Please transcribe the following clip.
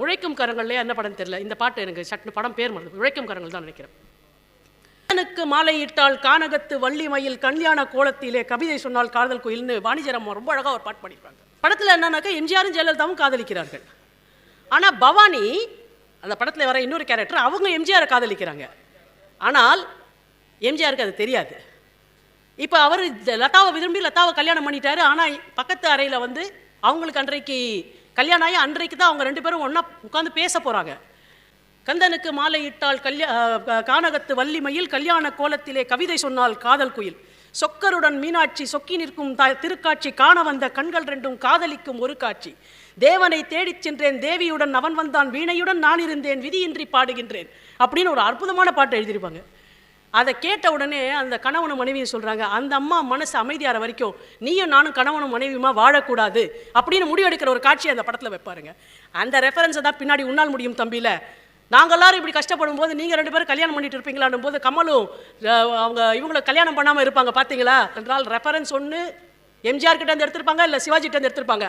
உழைக்கும் கரங்கள்லேயே என்ன படம் தெரியல. இந்த பாட்டு எனக்கு சட்னு படம் பேர் மறந்து உழைக்கும் கரங்கள் தான் நினைக்கிறேன். கண்ணனுக்கு மாலையிட்டால் கானகத்து வள்ளி மயில் கல்யாண கோலத்திலே கவிதை சொன்னால் காதல் கோயில்னு வாணிஜரம் ரொம்ப அழகாக ஒரு பாட்டு பாடியிருப்பாங்க படத்தில் என்னன்னாக்கா எம்ஜிஆரும் ஜெயலலிதாவும் காதலிக்கிறார்கள். ஆனால் பவானி அந்த படத்தில் வர இன்னொரு கேரக்டர் அவங்க எம்ஜிஆரை காதலிக்கிறாங்க. ஆனால் எம்ஜிஆருக்கு அது தெரியாது. இப்போ அவர் லதாவை விரும்பி லதாவை கல்யாணம் பண்ணிட்டாரு. ஆனால் பக்கத்து அறையில் வந்து அவங்களுக்கு அன்றைக்கு கல்யாணம் ஆகி அன்றைக்கு தான் அவங்க ரெண்டு பேரும் ஒன்றா உட்காந்து பேச போகிறாங்க கந்தனுக்கு மாலையிட்டால் கல்யா கானகத்து வள்ளிமையில் கல்யாண கோலத்திலே கவிதை சொன்னால் காதல் குயில். சொக்கருடன் மீனாட்சி சொக்கி நிற்கும் த திருக்காட்சி காண வந்த கண்கள் ரெண்டும் காதலிக்கும் ஒரு காட்சி. தேவனை தேடிச் சென்றேன் தேவியுடன் அவன் வந்தான் வீணையுடன் நான் இருந்தேன் விதியின்றி பாடுகின்றேன் அப்படின்னு ஒரு அற்புதமான பாட்டு எழுதியிருப்பாங்க. அதை கேட்ட உடனே அந்த கணவனும் மனைவியும் சொல்கிறாங்க அந்த அம்மா மனசு அமைதியாகிற வரைக்கும் நீயும் நானும் கணவனும் மனைவியுமா வாழக்கூடாது? அப்படின்னு முடிவெடுக்கிற ஒரு காட்சியை அந்த படத்தில் வைப்பாருங்க. அந்த ரெஃபரன்ஸை தான் பின்னாடி உன்னால் முடியும் தம்பியில். நாங்கள் எல்லாரும் இப்படி கஷ்டப்படும் போது நீங்கள் ரெண்டு பேரும் கல்யாணம் பண்ணிட்டு இருப்பீங்களான்னும் போது கமலும் அவங்க இவங்களை கல்யாணம் பண்ணாமல் இருப்பாங்க பார்த்தீங்களா என்றால் ரெஃபரன்ஸ் ஒன்று எம்ஜிஆர் கிட்ட இருந்து எடுத்திருப்பாங்க இல்லை சிவாஜி கிட்ட இருந்து எடுத்திருப்பாங்க.